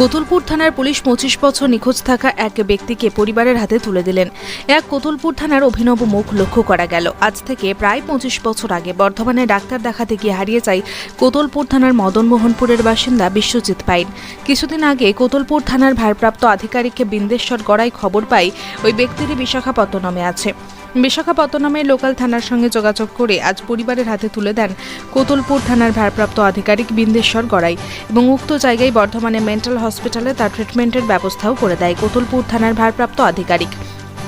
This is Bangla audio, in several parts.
কোতুলপুর থানার পুলিশ পঁচিশ বছর নিখোঁজ থাকা এক ব্যক্তিকে পরিবারের হাতে তুলে দিলেন। এক কোতুলপুর থানার অভিনব মুখ লক্ষ্য করা গেল। আজ থেকে প্রায় পঁচিশ বছর আগে বর্ধমানে ডাক্তার দেখাতে গিয়ে হারিয়ে যায় কোতুলপুর থানার মদনমোহনপুরের বাসিন্দা বিশ্বজিৎ পাইন। কিছুদিন আগে কোতুলপুর থানার ভারপ্রাপ্ত আধিকারিককে বিন্দেশ্বর গড়াই খবর পাই ওই ব্যক্তিটি বিশাখাপত্তনমে আছে। বিশাখাপত্তনমের লোকাল থানার সঙ্গে যোগাযোগ করে আজ পরিবারের হাতে তুলে দেন কোতুলপুর থানার ভারপ্রাপ্ত আধিকারিক বিন্দেশ্বর গড়াই এবং উক্ত জায়গায় বর্ধমানে মেন্টাল হসপিটালে তার ট্রিটমেন্টের ব্যবস্থাও করে দেয় কোতুলপুর থানার ভারপ্রাপ্ত আধিকারিক।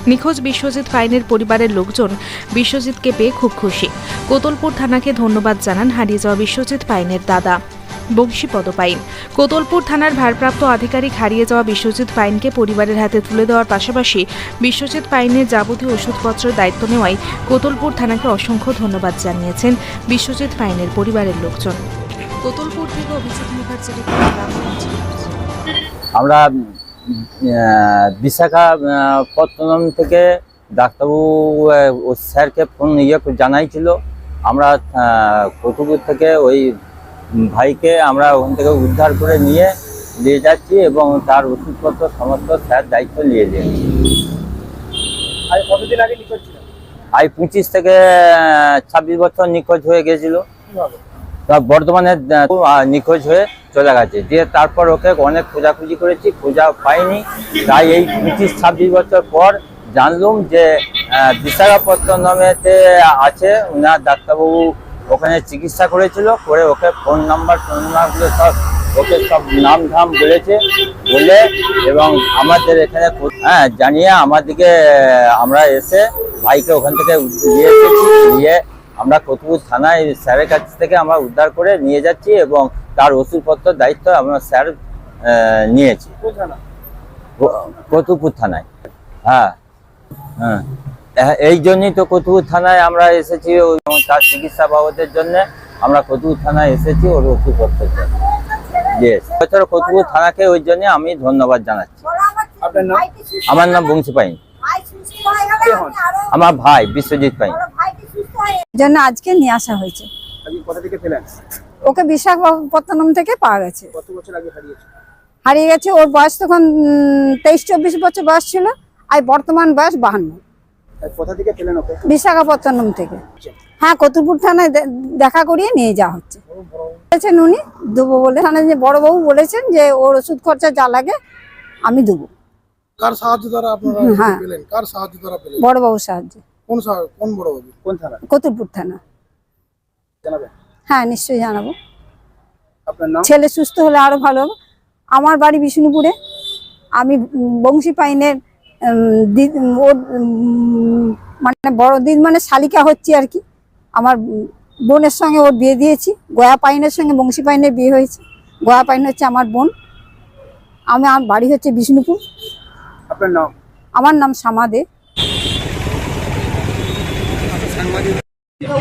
নিখোঁজ বিশ্বজিৎ পাইনের পরিবারের লোকজন বিশ্বজিৎকে পেয়ে খুব খুশি। কোতলপুর থানাকে ধন্যবাদ জানান হারিয়ে যাওয়া বিশ্বজিৎ পাইনের দাদা। বংশীপদ পাইন কোতলপুর থানার ভারপ্রাপ্ত আধিকারিক হারিয়ে যাওয়া বিশ্বজিৎ পাইনকে পরিবারের হাতে তুলে দেওয়ার পাশাপাশি বিশ্বজিৎ পাইনের যাবতীয় ওষুধপত্রের দায়িত্ব নেওয়ায় কোতলপুর থানাকে অসংখ্য ধন্যবাদ জানিয়েছেন বিশ্বজিৎ পাইনের পরিবারের লোকজন। কোতলপুর থেকে অভিজিৎ আমরা আহ, বিশাখা পত্তনম থেকে ডাক্তারবাবু স্যারকে ফোন ইয়ে জানাইছিল। আমরা আহ, কতুপুর থেকে ওই ভাইকে আমরা ওখান থেকে উদ্ধার করে নিয়ে নিয়ে যাচ্ছি এবং তার ওষুধপত্র সমস্ত স্যার দায়িত্ব নিয়ে আর কতদিন আগে নিখোঁজ ছিল আজ পঁচিশ থেকে ছাব্বিশ বছর নিখোঁজ হয়ে গেছিল বর্ধমানে নিখোঁজ হয়ে চলে গেছে। দিয়ে তারপর ওকে অনেক খোঁজাখুঁজি করেছি খোঁজা পাইনি। তাই এই পঁচিশ ছাব্বিশ বছর পর জানলুম যে বিশাখাপত্তনমেতে আছে ওনার ডাক্তারবাবু ওখানে চিকিৎসা করেছিল করে ওকে ফোন নাম্বার ফোন নাম্বারগুলো সব ওকে সব নাম ধাম বলেছে বলে এবং আমাদের এখানে হ্যাঁ জানিয়ে আমাদেরকে আমরা এসে ভাইকে ওখান থেকে নিয়ে এসেছি নিয়ে আমরা কতুপুর থানায় স্যারের কাছ থেকে আমরা উদ্ধার করে নিয়ে যাচ্ছি এবং তার ওষুধপত্র দায়িত্ব আমরা স্যার নিয়েছি। কতুপুর থানায়। হ্যাঁ হ্যাঁ। এই জন্যই তো কতুপুর থানায় আমরা এসেছি তার চিকিৎসা বাবদের জন্য আমরা কতুপুর থানায় এসেছি ওর ওষুধপত্রের করতে বছর কতুপুর থানাকে ওই জন্য আমি ধন্যবাদ জানাচ্ছি। আমার নাম বংশী পাইন। আমার ভাই বিশ্বজিৎ পাইন। জন্য আজকে নিয়ে আসা হয়েছে। ওকে বিশাখাপত্তনম থেকে পাওয়া গেছে। কত বছর আগে হারিয়েছে? হারিয়ে গেছে ওর বয়স তখন তেইশ চব্বিশ বছর বয়স ছিল আর বর্তমান বয়স বাহান্ন। কোথা থেকে পেলেন ওকে? বিশাখাপত্তনম থেকে। হ্যাঁ কতুরপুর থানায় দেখা করিয়ে নিয়ে যাওয়া হচ্ছে। বলেছেন উনি দেবো বলে থানায় যে বড়বাবু বলেছেন যে ওর ওষুধ খরচা যা লাগে আমি দেবো। কার সাহায্য দ্বারা আপনারা হ্যাঁ। পেলেন? কার সাহায্য দ্বারা পেলেন? বড়বাবুর সাহায্যে। কোন সাহায্য কোন বড় কোন থানা? কতুরপুর থানা। জানাবেন? হ্যাঁ নিশ্চয়ই জানাব। আপনার নাম? ছেলে সুস্থ হলে আরও ভালো আমার বাড়ি বিষ্ণুপুরে। আমি বংশী পাইনের ওর মানে বড় দিন মানে শালিকা হচ্ছে আর কি। আমার বোনের সঙ্গে ওর বিয়ে দিয়েছি গয়া পাইনের সঙ্গে বংশী পাইনের বিয়ে হয়েছে। গয়া পাইন হচ্ছে আমার বোন। আমি আমার বাড়ি হচ্ছে বিষ্ণুপুর। আপনার নাম? আমার নাম সামাদে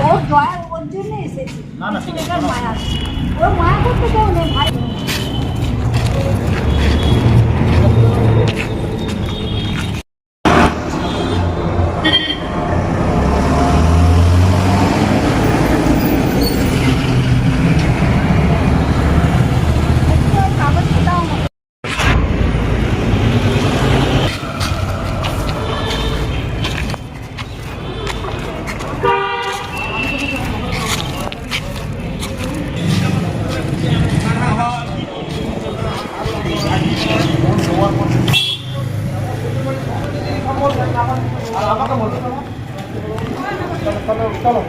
ওর দয়া ওর চলো। চলো